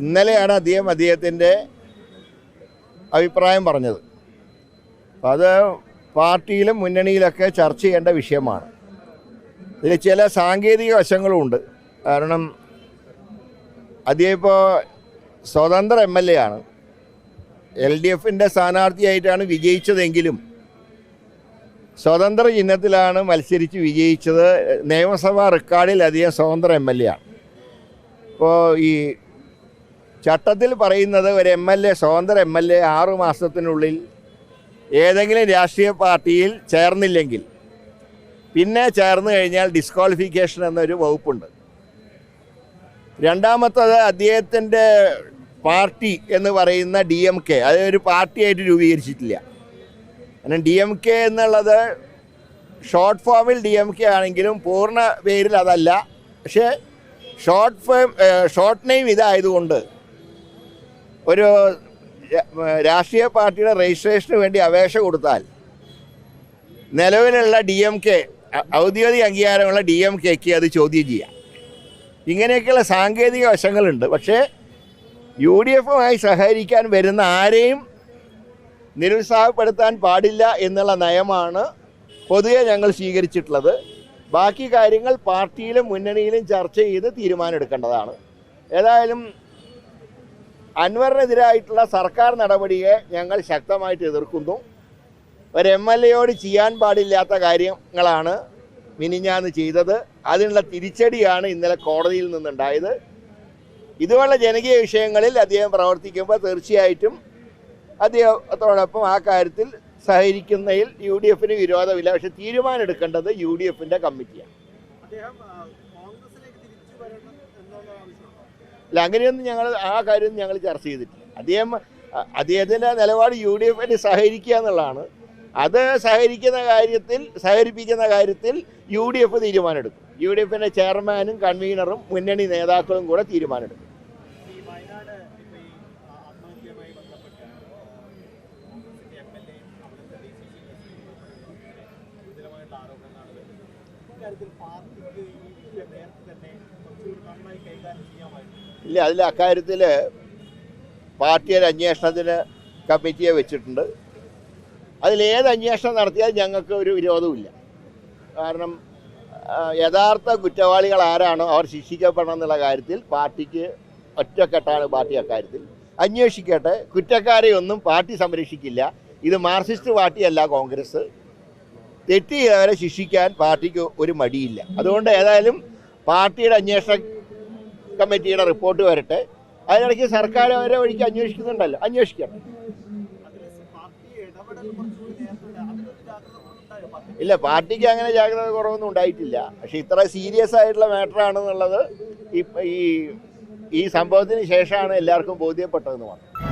ഇന്നലെയാണ് അദ്ദേഹം അദ്ദേഹത്തിന്റെ അഭിപ്രായം പറഞ്ഞത്. അത് പാർട്ടിയിലും മുന്നണിയിലൊക്കെ ചർച്ച ചെയ്യേണ്ട വിഷയമാണ്. ഇതിൽ ചില സാങ്കേതിക വശങ്ങളുമുണ്ട്. കാരണം അദ്ദേഹം ഇപ്പോൾ സ്വതന്ത്ര എം എൽ എ ആണ്. എൽ ഡി എഫിന്റെ സ്ഥാനാർത്ഥിയായിട്ടാണ് വിജയിച്ചതെങ്കിലും സ്വതന്ത്ര ചിഹ്നത്തിലാണ് മത്സരിച്ച് വിജയിച്ചത്. നിയമസഭാ റെക്കോർഡിൽ അധികം സ്വതന്ത്ര എം എൽ എ ആണ്. ഇപ്പോൾ ഈ ചട്ടത്തിൽ പറയുന്നത് ഒരു എം എൽ എ സ്വതന്ത്ര എം എൽ എ ആറു മാസത്തിനുള്ളിൽ ഏതെങ്കിലും രാഷ്ട്രീയ പാർട്ടിയിൽ ചേർന്നില്ലെങ്കിൽ പിന്നെ ചേർന്ന് കഴിഞ്ഞാൽ ഡിസ്ക്വാളിഫിക്കേഷൻ എന്നൊരു വകുപ്പുണ്ട്. രണ്ടാമത്തത് അദ്ദേഹത്തിന്റെ പാർട്ടി എന്ന് പറയുന്ന ഡി എം കെ അത് ഒരു പാർട്ടിയായിട്ട് രൂപീകരിച്ചിട്ടില്ല. കാരണം ഡി എം കെ എന്നുള്ളത് ഷോർട്ട് ഫോമിൽ ഡി എം കെ ആണെങ്കിലും പൂർണ പേരിൽ അതല്ല പക്ഷേ ഷോർട്ട് ഫോം ഷോർട്ട് നെയിം ഇതായതുകൊണ്ട് ഒരു രാഷ്ട്രീയ പാർട്ടിയുടെ രജിസ്ട്രേഷന് വേണ്ടി അപേക്ഷ കൊടുത്താൽ നിലവിലുള്ള ഡി എം കെ ഔദ്യോഗിക അംഗീകാരമുള്ള ഡി എം കെക്ക് അത് ചോദ്യം ചെയ്യാം. ഇങ്ങനെയൊക്കെയുള്ള സാങ്കേതിക വശങ്ങളുണ്ട്. പക്ഷേ യു ഡി എഫുമായി സഹകരിക്കാൻ വരുന്ന ആരെയും നിരുത്സാഹപ്പെടുത്താൻ പാടില്ല എന്നുള്ള നയമാണ് പൊതുവെ ഞങ്ങൾ സ്വീകരിച്ചിട്ടുള്ളത്. ബാക്കി കാര്യങ്ങൾ പാർട്ടിയിലും മുന്നണിയിലും ചർച്ച ചെയ്ത് തീരുമാനമെടുക്കേണ്ടതാണ്. ഏതായാലും അൻവറിനെതിരായിട്ടുള്ള സർക്കാർ നടപടിയെ ഞങ്ങൾ ശക്തമായിട്ട് എതിർക്കുന്നു. ഒരു എം എൽ എയോട് ചെയ്യാൻ പാടില്ലാത്ത കാര്യങ്ങളാണ് മിനിഞ്ഞാന്ന് ചെയ്തത്. അതിനുള്ള തിരിച്ചടിയാണ് ഇന്നലെ കോടതിയിൽ നിന്നുണ്ടായത്. ഇതുപോലുള്ള ജനകീയ വിഷയങ്ങളിൽ അദ്ദേഹം പ്രവർത്തിക്കുമ്പോൾ തീർച്ചയായിട്ടും അദ്ദേഹത്തോടൊപ്പം ആ കാര്യത്തിൽ സഹകരിക്കുന്നതിൽ യു ഡി എഫിന് വിരോധമില്ല. പക്ഷെ തീരുമാനമെടുക്കേണ്ടത് യു ഡി എഫിന്റെ കമ്മിറ്റിയാണ് അദ്ദേഹം തിരിച്ചു അല്ല അങ്ങനെയൊന്നും ഞങ്ങൾ ആ കാര്യം ഞങ്ങൾ ചർച്ച ചെയ്തിട്ടില്ല. അദ്ദേഹം അദ്ദേഹത്തിന്റെ നിലപാട് യു ഡി എഫിന് സഹകരിക്കുക എന്നുള്ളതാണ്. അത് സഹകരിക്കുന്ന കാര്യത്തിൽ സഹകരിപ്പിക്കുന്ന കാര്യത്തിൽ യു ഡി എഫ് തീരുമാനമെടുക്കും. യു ഡി എഫിന്റെ ചെയർമാനും കൺവീനറും മുന്നണി നേതാക്കളും കൂടെ തീരുമാനമെടുക്കും. ഇല്ല അതിൽ അക്കാര്യത്തിൽ പാർട്ടി ഒരു അന്വേഷണത്തിന് കമ്മിറ്റിയെ വെച്ചിട്ടുണ്ട്. അതിലേത് അന്വേഷണം നടത്തിയാൽ ഞങ്ങൾക്ക് ഒരു വിരോധമില്ല കാരണം യഥാർത്ഥ കുറ്റവാളികൾ ആരാണോ അവർ ശിക്ഷിക്കപ്പെടണം എന്നുള്ള കാര്യത്തിൽ പാർട്ടിക്ക് ഒറ്റക്കെട്ടാണ് പാർട്ടി അക്കാര്യത്തിൽ. അന്വേഷിക്കട്ടെ കുറ്റക്കാരെ ഒന്നും പാർട്ടി സംരക്ഷിക്കില്ല. ഇത് മാർക്സിസ്റ്റ് പാർട്ടിയല്ല കോൺഗ്രസ്. തെറ്റ് ചെയ്തവരെ ശിക്ഷിക്കാൻ പാർട്ടിക്ക് ഒരു മടിയില്ല. അതുകൊണ്ട് ഏതായാലും പാർട്ടിയുടെ അന്വേഷണ കമ്മിറ്റിയുടെ റിപ്പോർട്ട് വരട്ടെ. അതിനിടയ്ക്ക് സർക്കാർ അവരെ വഴിക്ക് അന്വേഷിക്കുന്നുണ്ടല്ലോ. അന്വേഷിക്കണം ഇല്ല പാർട്ടിക്ക് അങ്ങനെ ജാഗ്രത കുറവൊന്നും ഉണ്ടായിട്ടില്ല. പക്ഷെ ഇത്ര സീരിയസ് ആയിട്ടുള്ള മാറ്റർ ആണെന്നുള്ളത് ഈ ഈ സംഭവത്തിന് ശേഷമാണ് എല്ലാവർക്കും ബോധ്യപ്പെട്ടതെന്ന് മാത്രം.